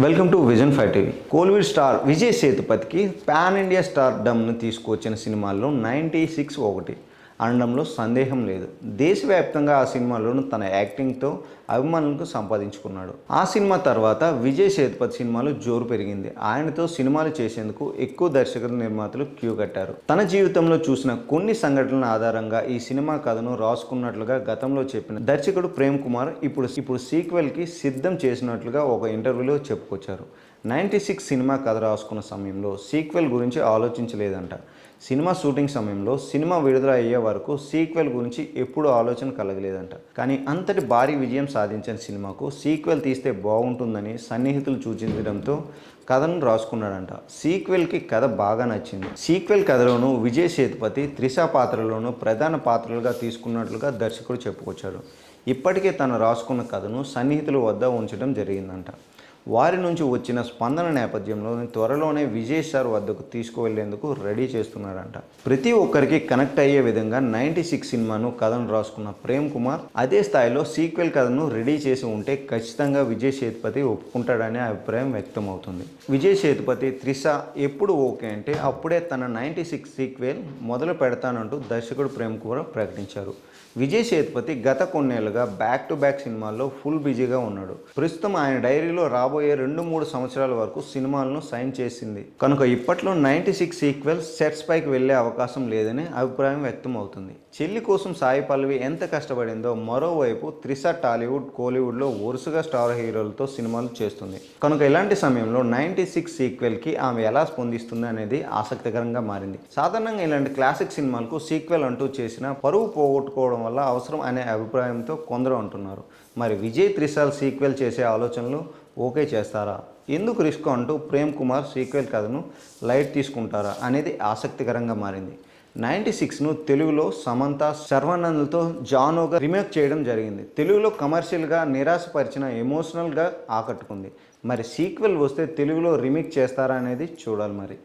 Welcome to vision five TV. Kollywood star Vijay సేతుపతికి pan India star డమ్ను తీసుకొచ్చిన సినిమాల్లో ninety six ఒకటి. అనడంలో సందేహం లేదు. దేశవ్యాప్తంగా ఆ సినిమాలోను తన యాక్టింగ్తో అభిమానులకు సంపాదించుకున్నాడు. ఆ సినిమా తర్వాత విజయ్ సేతుపతి సినిమాలు జోరు పెరిగింది. ఆయనతో సినిమాలు చేసేందుకు ఎక్కువ దర్శకులు నిర్మాతలు క్యూ కట్టారు. తన జీవితంలో చూసిన కొన్ని సంఘటనల ఆధారంగా ఈ సినిమా కథను రాసుకున్నట్లుగా గతంలో చెప్పిన దర్శకుడు ప్రేమ్ కుమార్ ఇప్పుడు ఇప్పుడు సీక్వెల్కి సిద్ధం చేసినట్లుగా ఒక ఇంటర్వ్యూలో చెప్పుకొచ్చారు. నైంటీ సిక్స్ సినిమా కథ రాసుకున్న సమయంలో సీక్వెల్ గురించి ఆలోచించలేదంట. సినిమా షూటింగ్ సమయంలో సినిమా విడుదల అయ్యే వరకు సీక్వెల్ గురించి ఎప్పుడు ఆలోచన కలగలేదంట. కానీ అంతటి భారీ విజయం సాధించిన సినిమాకు సీక్వెల్ తీస్తే బాగుంటుందని సన్నిహితులు సూచించడంతో కథను రాసుకున్నాడంట. సీక్వెల్కి కథ బాగా నచ్చింది. సీక్వెల్ కథలోనూ విజయ్ సేతుపతి త్రిష పాత్రలోనూ ప్రధాన పాత్రలుగా తీసుకున్నట్లుగా దర్శకుడు చెప్పుకొచ్చాడు. ఇప్పటికే తను రాసుకున్న కథను సన్నిహితుల వద్ద ఉంచడం జరిగిందంట. వారి నుంచి వచ్చిన స్పందన నేపథ్యంలో త్వరలోనే విజయ్ సార్ వద్దకు తీసుకువెళ్ళేందుకు రెడీ చేస్తున్నారంట ప్రతి ఒక్కరికి కనెక్ట్ అయ్యే విధంగా నైంటీ సిక్స్ సినిమాను కథను రాసుకున్న ప్రేమ్ కుమార్ అదే స్థాయిలో సీక్వెల్ కథను రెడీ చేసి ఉంటే ఖచ్చితంగా విజయ్ సేతుపతి ఒప్పుకుంటాడనే అభిప్రాయం వ్యక్తమవుతుంది. విజయ్ సేతుపతి త్రిష ఎప్పుడు ఓకే అంటే అప్పుడే తన నైంటీ సిక్స్ సీక్వెల్ మొదలు పెడతానంటూ దర్శకుడు ప్రేమ్ కుమార్ ప్రకటించారు. విజయ్ సేతుపతి గత కొన్నేళ్ళుగా బ్యాక్ టు బ్యాక్ సినిమాల్లో ఫుల్ బిజీగా ఉన్నాడు. ప్రస్తుతం ఆయన డైరీలో రాబోయే రెండు మూడు సంవత్సరాల వరకు సినిమాలను సైన్ చేసింది. కనుక ఇప్పట్లో నైంటీ సిక్స్ సీక్వెల్ సెట్స్ పైకి వెళ్ళే అవకాశం లేదని అభిప్రాయం వ్యక్తం అవుతుంది చెల్లి కోసం సాయి పల్లవి ఎంత కష్టపడిందో మరోవైపు త్రిష టాలీవుడ్ కోలీవుడ్లో వరుసగా స్టార్ హీరోలతో సినిమాలు చేస్తుంది. కనుక ఇలాంటి సమయంలో నైంటీ సిక్స్ సీక్వెల్కి ఆమె ఎలా స్పందిస్తుంది అనేది ఆసక్తికరంగా మారింది. సాధారణంగా ఇలాంటి క్లాసిక్ సినిమాలకు సీక్వెల్ అంటూ చేసిన పరువు పోగొట్టుకోవడం వల్ల అవసరం అనే అభిప్రాయంతో కొందరు అంటున్నారు. మరి విజయ్ త్రిశాల్ సీక్వెల్ చేసే ఆలోచనలు ఓకే చేస్తారా? ఎందుకు రిస్క్ అంటూ ప్రేమ్ కుమార్ సీక్వెల్ కథను లైట్ తీసుకుంటారా అనేది ఆసక్తికరంగా మారింది. నైంటీ సిక్స్ను తెలుగులో సమంత శర్వానంద్తో జానోగా రీమేక్ చేయడం జరిగింది. తెలుగులో కమర్షియల్గా నిరాశపరిచిన ఎమోషనల్గా ఆకట్టుకుంది. మరి సీక్వెల్ వస్తే తెలుగులో రీమేక్ చేస్తారా అనేది చూడాలి మరి.